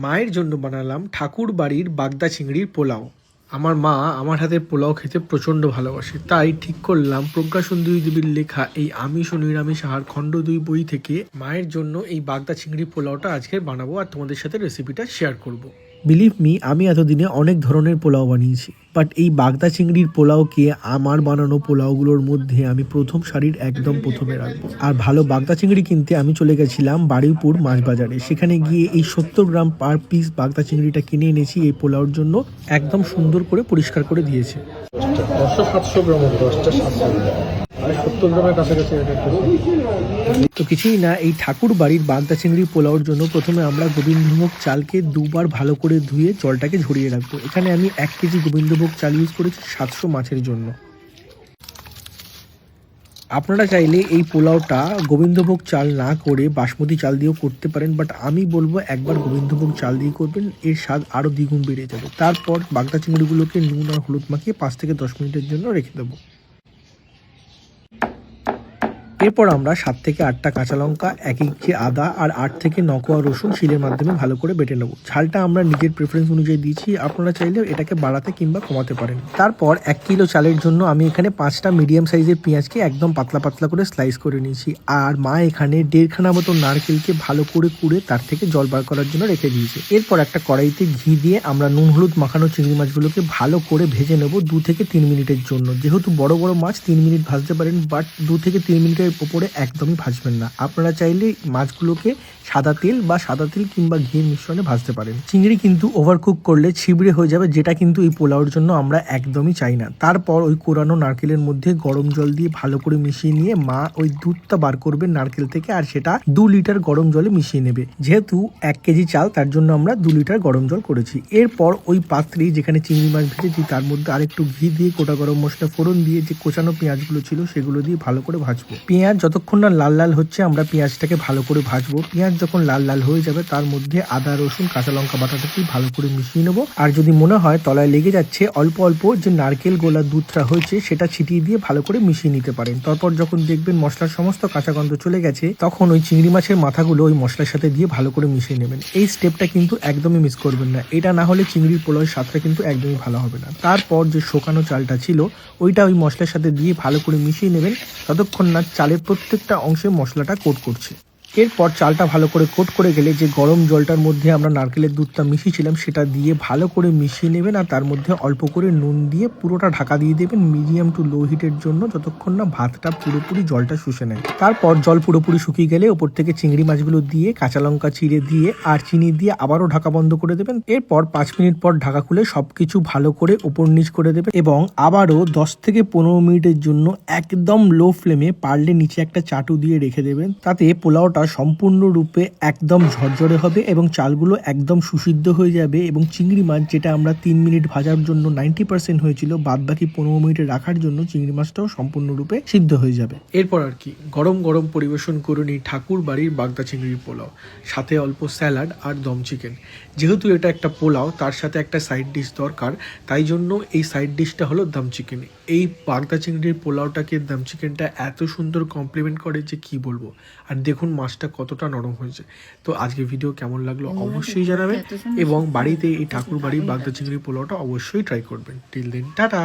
মায়ের জন্য বানালাম ঠাকুর বাড়ির বাগদা চিংড়ির পোলাও আমার মা আমার হাতের পোলাও খেতে প্রচণ্ড ভালোবাসে তাই ঠিক করলাম প্রজ্ঞা সুন্দরী দেবীর লেখা এই আমিষ ও নিরামিষ আহার খণ্ড দুই বই থেকে মায়ের জন্য এই বাগদা চিংড়ি পোলাওটা আজকে বানাবো আর তোমাদের সাথে রেসিপিটা শেয়ার করব। বিলিভ মি আমি এতদিনে অনেক ধরনের পোলাও বানিয়েছি। বাট এই বাগদা চিংড়ির পোলাওকে আমার বানানো পোলাওগুলোর মধ্যে আমি প্রথম সারির একদম প্রথমে রাখব। আর ভালো বাগদা চিংড়ি কিনতে আমি চলে গেছিলাম বারুইপুর মাছ বাজারে সেখানে গিয়ে এই সত্তর গ্রাম পার পিস বাগদা চিংড়িটা কিনে এনেছি এই পোলাওর জন্য। একদম সুন্দর করে পরিষ্কার করে দিয়েছে। কাছাকাছি তো কিছুই না, এই ঠাকুর বাড়ির বাগদা চিংড়ি পোলাওর জন্য প্রথমে আমরা গোবিন্দভোগ চালকে দুবার ভালো করে ধুয়ে জলটাকে ঝরিয়ে রাখব। এখানে আমি এক কেজি গোবিন্দভোগ চাল ইউজ করেছি সাতশো মাছের জন্য। আপনারা চাইলে এই পোলাওটা গোবিন্দভোগ চাল না করে বাসমতি চাল দিয়েও করতে পারেন বাট আমি বলব একবার গোবিন্দভোগ চাল দিয়ে করবেন, এর স্বাদ আরও দ্বিগুণ বেড়ে যাবে। তারপর বাগদা চিংড়িগুলোকে নুন আর হলুদ মাখিয়ে পাঁচ থেকে দশ মিনিটের জন্য রেখে দেবো। এরপর আমরা সাত থেকে আটটা কাঁচা লঙ্কা, এক ইঞ্চি আদা আর আট থেকে নকোয়া রসুন শিলের মাধ্যমে ভালো করে বেটে নেব। ঝালটা আমরা নিজের প্রেফারেন্স অনুযায়ী দিয়েছি, আপনারা চাইলেও এটাকে বাড়াতে কিংবা কমাতে পারেন। তারপর এক কিলো চালের জন্য আমি এখানে পাঁচটা মিডিয়াম সাইজের পেঁয়াজকে একদম পাতলা পাতলা করে স্লাইস করে নিয়েছি। আর মা এখানে দেড়খানা মতো নারকেলকে ভালো করে কুড়ে তার থেকে জল বার করার জন্য রেখে দিয়েছে। এরপর একটা কড়াইতে ঘি দিয়ে আমরা নুন, হলুদ, মাখানো চিংড়ি মাছগুলোকে ভালো করে ভেজে নেব দু থেকে তিন মিনিটের জন্য। যেহেতু বড় বড় মাছ তিন মিনিট ভাজতে পারেন বাট দু থেকে তিন মিনিটের উপরে একদমই ভাজবেন না। আপনারা চাইলে মাছগুলোকে সাদা তেল বা সাদা তেল কিংবা ঘিয়ের মিশ্রণে ভাজতে পারেন। চিংড়ি কিন্তু ওভারকুক করলে ছিবড়ে হয়ে যাবে, যেটা কিন্তু এই পোলাওর জন্য আমরা একদমই চাই না। তারপর ওই কোরানো নারকেলের মধ্যে গরম জল দিয়ে ভালো করে মিশিয়ে নিয়ে মা ওই দুধটা বার করবে নারকেল থেকে আর সেটা দু লিটার গরম জলে মিশিয়ে নেবে। যেহেতু এক কেজি চাল, তার জন্য আমরা দু লিটার গরম জল করেছি। এরপর ওই পাত্রে যেখানে চিংড়ি মাছ ভেজেছি, তার মধ্যে আরেকটু ঘি দিয়ে গোটা গরম মশলা ফোড়ন দিয়ে যে কোচানো পেঁয়াজগুলো ছিল, সেগুলো দিয়ে ভালো করে ভাজবো। পেঁয়াজ যতক্ষণ না লাল লাল হচ্ছে, আমরা পেঁয়াজটাকে ভালো করে ভাজবো। পেঁয়াজ যখন লাল লাল হয়ে যাবে, তার মধ্যে আদা, রসুন, কাঁচা লঙ্কা বাটাটাকে ভালো করে মিশিয়ে নেব। আর যদি মনে হয় তলায় লেগে যাচ্ছে, অল্প অল্প যে নারকেল গোলা দুধটা হয়েছে, সেটা ছিটিয়ে দিয়ে ভালো করে মিশিয়ে নিতে পারেন। তারপর যখন দেখবেন মশলার সমস্ত কাঁচা গন্ধ চলে গেছে, তখন ওই চিংড়ি মাছের মাথাগুলো ওই মশলার সাথে দিয়ে ভালো করে মিশিয়ে নেবেন। এই স্টেপটা কিন্তু একদমই মিস করবেন না। এটা না হলে চিংড়ির পোলাওয়ের স্বাদটা কিন্তু একদমই ভালো হবে না। তারপর যে শোকানো চালটা ছিল, ওইটা ওই মশলার সাথে দিয়ে ভালো করে মিশিয়ে নেবেন। ততক্ষণ না চালের প্রত্যেকটা অংশে মশলাটা কোট করছে। এরপর চালটা ভালো করে কোট করে গেলে যে গরম জলটার মধ্যে আমরা নারকেলের দুধটা মিশিয়েছিলাম, সেটা দিয়ে ভালো করে মিশিয়ে নেবেন আর তার মধ্যে অল্প করে নুন দিয়ে পুরোটা ঢাকা দিয়ে দেবেন মিডিয়াম টু লো হিটের জন্য যতক্ষণ না ভাতটা পুরোপুরি জলটা শুষে নেয়। তারপর জল পুরোপুরি শুকিয়ে গেলে ওপর থেকে চিংড়ি মাছগুলো দিয়ে কাঁচা লঙ্কা চিড়ে দিয়ে আর চিনি দিয়ে আবারও ঢাকা বন্ধ করে দেবেন। এরপর পাঁচ মিনিট পর ঢাকা খুলে সবকিছু ভালো করে ওপর নিচ করে দেবেন এবং আবারও দশ থেকে পনেরো মিনিটের জন্য একদম লো ফ্লেমে পারলে নিচে একটা চাটু দিয়ে রেখে দেবেন। তাতে পোলাওটা সম্পূর্ণরূপে একদম ঝরঝরে হবে এবং চালগুলো একদম সুসিদ্ধ হয়ে যাবে এবং চিংড়ি মাছ, যেটা আমরা তিন মিনিট ভাজার জন্য নাইনটি পার্সেন্ট হয়েছিল বাদ বাকি পনেরো মিনিটে রাখার জন্য চিংড়ি মাছটাও সম্পূর্ণরূপে সিদ্ধ হয়ে যাবে। এরপর আর কি, গরম গরম পরিবেশন করুন এই ঠাকুর বাড়ির বাগদা চিংড়ির পোলাও, সাথে অল্প স্যালাড আর দম চিকেন। যেহেতু এটা একটা পোলাও, তার সাথে একটা সাইড ডিশ দরকার, তাই জন্য এই সাইড ডিশটা হলো দম চিকেন। এই বাগদা চিংড়ির পোলাওটাকে দম চিকেনটা এত সুন্দর কমপ্লিমেন্ট করে যে কি বলব? আর দেখুন মাছটা কতটা নরম হয়েছে। তো আজকে ভিডিও কেমন লাগল অবশ্যই জানাবেন এবং বাড়িতে এই ঠাকুর বাড়ির বাগদা চিংড়ি পোলাওটা অবশ্যই ট্রাই করবেন। টিল দিন টাটা!